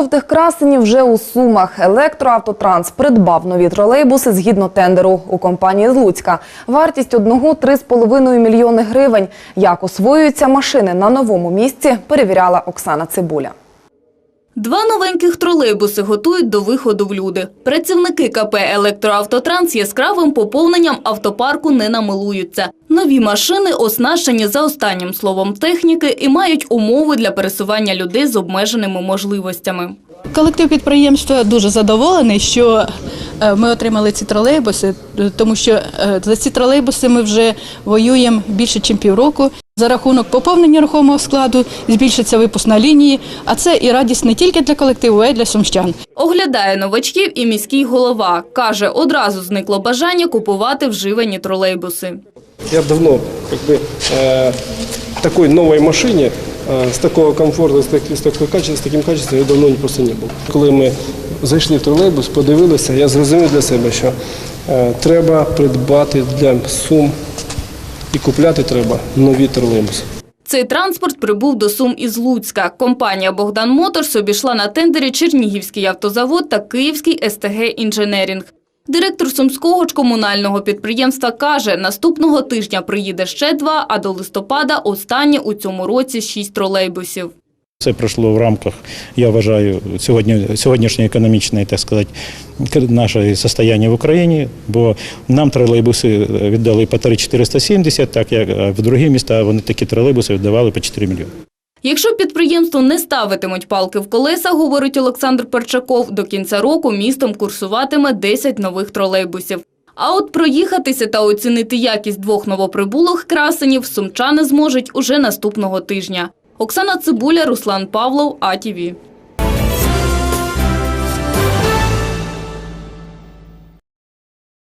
Жовтих красенів вже у Сумах. Електроавтотранс придбав нові тролейбуси згідно тендеру у компанії з Луцька. Вартість одного 3,5 мільйони гривень. Як освоюються машини на новому місці, перевіряла Оксана Цибуля. Два новеньких тролейбуси готують до виходу в люди. Працівники КП «Електроавтотранс» яскравим поповненням автопарку не намилуються. Нові машини оснащені за останнім словом техніки і мають умови для пересування людей з обмеженими можливостями. Колектив підприємства дуже задоволений, що е, ми отримали ці тролейбуси, е, тому що е, за ці тролейбуси ми вже воюємо більше, ніж півроку. За рахунок поповнення рухомого складу збільшиться випуск на лінії, а це і радість не тільки для колективу, а й для сумщан. Оглядає новачків і міський голова. Каже, одразу зникло бажання купувати вживані тролейбуси. Я давно как бы, э, такой новой машине э, с такого комфорта, с, так, с, такой качеством, с таким качеством я давно просто не був. Коли ми зайшли в тролейбус, подивилися, я зрозумів для себе, що е, треба придбати для сум і купляти треба нові тролейбуси. Цей транспорт прибув до Сум із Луцька. Компанія «Богдан Моторс» обійшла на тендері Чернігівський автозавод та Київський СТГ «Інженерінг». Директор сумського ж комунального підприємства каже, наступного тижня приїде ще два, а до листопада останнє у цьому році шість тролейбусів. Це пройшло в рамках, я вважаю, сьогодні, сьогоднішньої економічної, так сказати, наше состояння в Україні, бо нам тролейбуси віддали по 3,470, так як в другі міста вони такі тролейбуси віддавали по 4 мільйони. Якщо підприємство не ставитимуть палки в колеса, говорить Олександр Перчаков, до кінця року містом курсуватиме 10 нових тролейбусів. А от проїхатися та оцінити якість двох новоприбулих красенів сумчани зможуть уже наступного тижня. Оксана Цибуля, Руслан Павлов, АТВ.